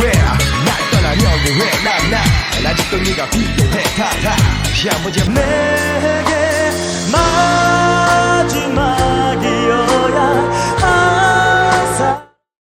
왜? 날 떠나려고 해? 난난 아직도 네가 필요해 타타 샤무제 내게